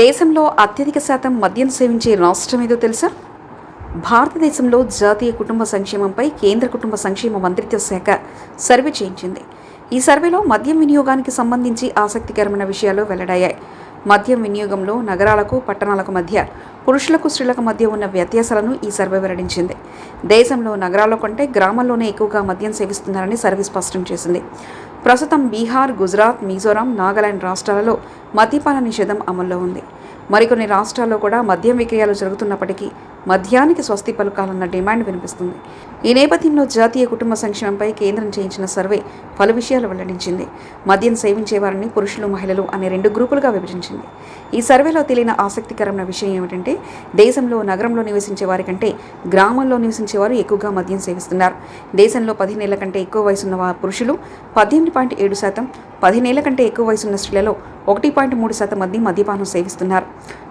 దేశంలో అత్యధిక శాతం మద్యం సేవించే రాష్ట్రం ఏదో తెలుసా? భారతదేశంలో జాతీయ కుటుంబ సంక్షేమంపై కేంద్ర కుటుంబ సంక్షేమ మంత్రిత్వ శాఖ సర్వే చేయించింది. ఈ సర్వేలో మద్యం వినియోగానికి సంబంధించి ఆసక్తికరమైన విషయాలు వెల్లడయ్యాయి. మద్యం వినియోగంలో నగరాలకు పట్టణాలకు మధ్య పురుషులకు స్త్రీలకు మధ్య ఉన్న వ్యత్యాసాలను ఈ సర్వే వెల్లడించింది. దేశంలో నగరాల కంటే గ్రామాల్లోనే ఎక్కువగా మద్యం సేవిస్తున్నారని సర్వే స్పష్టం చేసింది. ప్రస్తుతం బీహార్ గుజరాత్ మిజోరాం నాగాలాండ్ రాష్ట్రాలలో మద్యపాన నిషేధం అమల్లో ఉంది. మరికొన్ని రాష్ట్రాల్లో కూడా మద్యం విక్రయాలు జరుగుతున్నప్పటికీ మద్యానికి స్వస్తి పలుకాలన్న డిమాండ్ వినిపిస్తుంది. ఈ నేపథ్యంలో జాతీయ కుటుంబ సంక్షేమంపై కేంద్రం చేయించిన సర్వే పలు విషయాలు వెల్లడించింది. మద్యం సేవించేవారిని పురుషులు మహిళలు అనే రెండు గ్రూపులుగా విభజించింది. ఈ సర్వేలో తెలియని ఆసక్తికరమైన విషయం ఏమిటంటే దేశంలో నగరంలో నివసించే వారి కంటే గ్రామంలో నివసించే వారు ఎక్కువగా మద్యం సేవిస్తున్నారు. దేశంలో పదిహేనేళ్ళ కంటే ఎక్కువ వయసున్న వా- పురుషులు పద్దెనిమిది పాయింట్ ఏడు శాతం పదిహేనేళ్ళ కంటే ఎక్కువ వయసున్న స్త్రీలలో ఒకటి పాయింట్ మూడు శాతం మంది మద్యపానం సేవిస్తున్నారు.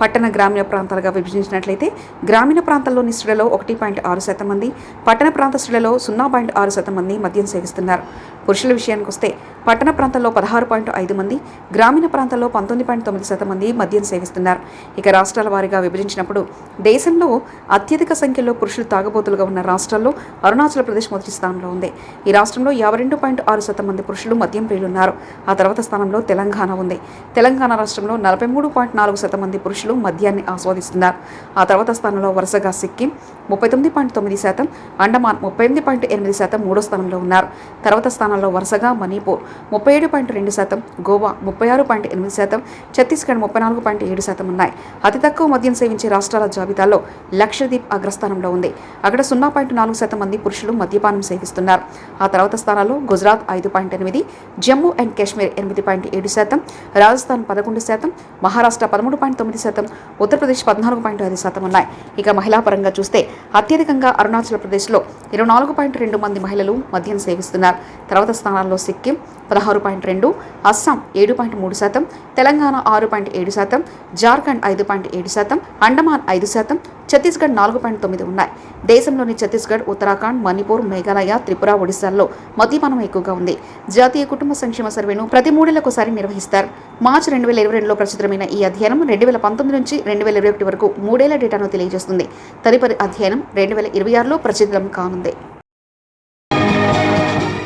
పట్టణ గ్రామీణ ప్రాంతాలుగా విభజించినట్లయితే గ్రామీణ ప్రాంతాల్లోని స్త్రీలలో ఒకటి పాయింట్ ఆరు శాతం మంది పట్టణ ప్రాంత స్త్రీలలో సున్నా పాయింట్ ఆరు శాతం మంది మద్యం సేవిస్తున్నారు. పురుషుల విషయానికి వస్తే పట్టణ ప్రాంతాల్లో పదహారు పాయింట్ ఐదు మంది గ్రామీణ ప్రాంతాల్లో పంతొమ్మిది పాయింట్ తొమ్మిది శాతం మంది మద్యం సేవిస్తున్నారు. ఇక రాష్ట్రాల వారీగా విభజించినప్పుడు దేశంలో అత్యధిక సంఖ్యలో పురుషులు తాగబోతులుగా ఉన్న రాష్ట్రాల్లో అరుణాచల్ ప్రదేశ్ మొదటి స్థానంలో ఉంది. ఈ రాష్ట్రంలో యాభై రెండు పాయింట్ ఆరు శాతం మంది పురుషులు మద్యం ప్రియులున్నారు ఆ తర్వాత స్థానంలో తెలంగాణ ఉంది. తెలంగాణ రాష్ట్రంలో నలభై మూడు పాయింట్ నాలుగు శాతం మంది పురుషులు మద్యాన్ని ఆస్వాదిస్తున్నారు. ఆ తర్వాత స్థానంలో వరుసగా సిక్కిం ముప్పై తొమ్మిది పాయింట్ తొమ్మిది శాతం అండమాన్ ముప్పై ఎనిమిది పాయింట్ ఎనిమిది శాతం మూడో స్థానంలో ఉన్నారు. తర్వాత స్థానంలో వరుసగా మణిపూర్ ముప్పై ఏడు పాయింట్ రెండు శాతం గోవా ముప్పై ఆరు పాయింట్ ఎనిమిది శాతం ఛత్తీస్గఢ్ ముప్పై నాలుగు పాయింట్ ఏడు శాతం ఉన్నాయి. అతి తక్కువ మద్యం సేవించే రాష్ట్రాల జాబితాలో లక్షద్వీప్ అగ్రస్థానంలో ఉంది. అక్కడ సున్నా పాయింట్ నాలుగు శాతం మంది పురుషులు మద్యపానం సేవిస్తున్నారు. ఆ తర్వాత స్థానాల్లో గుజరాత్ ఐదు పాయింట్ ఎనిమిది జమ్మూ అండ్ కాశ్మీర్ ఎనిమిది పాయింట్ ఏడు శాతం రాజస్థాన్ పదకొండు శాతం మహారాష్ట్ర పదమూడు పాయింట్ తొమ్మిది శాతం ఉత్తరప్రదేశ్ పద్నాలుగు పాయింట్ ఐదు శాతం ఉన్నాయి. ఇక మహిళా పరంగా చూస్తే అత్యధికంగా అరుణాచల్ ప్రదేశ్లో ఇరవై నాలుగు పాయింట్ రెండు మంది మహిళలు మద్యం సేవిస్తున్నారు. తర్వాత స్థానాల్లో సిక్కిం పదహారు పాయింట్ రెండు అస్సాం ఏడు పాయింట్ మూడు శాతం తెలంగాణ ఆరు పాయింట్ ఏడు శాతం జార్ఖండ్ ఐదు పాయింట్ ఏడు శాతం అండమాన్ ఐదు శాతం ఛత్తీస్గఢ్ నాలుగు పాయింట్ తొమ్మిది ఉన్నాయి. దేశంలోని ఛత్తీస్గఢ్ ఉత్తరాఖండ్ మణిపూర్ మేఘాలయ త్రిపుర ఒడిశాల్లో మద్యపానం ఎక్కువగా ఉంది. జాతీయ కుటుంబ సంక్షేమ సర్వేను ప్రతి మూడేళ్ళకోసారి నిర్వహిస్తారు. మార్చి రెండు వేల ఇరవై రెండులో ప్రచురమైన ఈ అధ్యయనం రెండు వేల పంతొమ్మిది నుంచి రెండు వేల ఇరవై ఒకటి వరకు మూడేళ్ళ డేటాను తెలియజేస్తుంది. తదుపరి అధ్యయనం రెండు వేల ఇరవై ఆరులో ప్రచురితం కానుంది.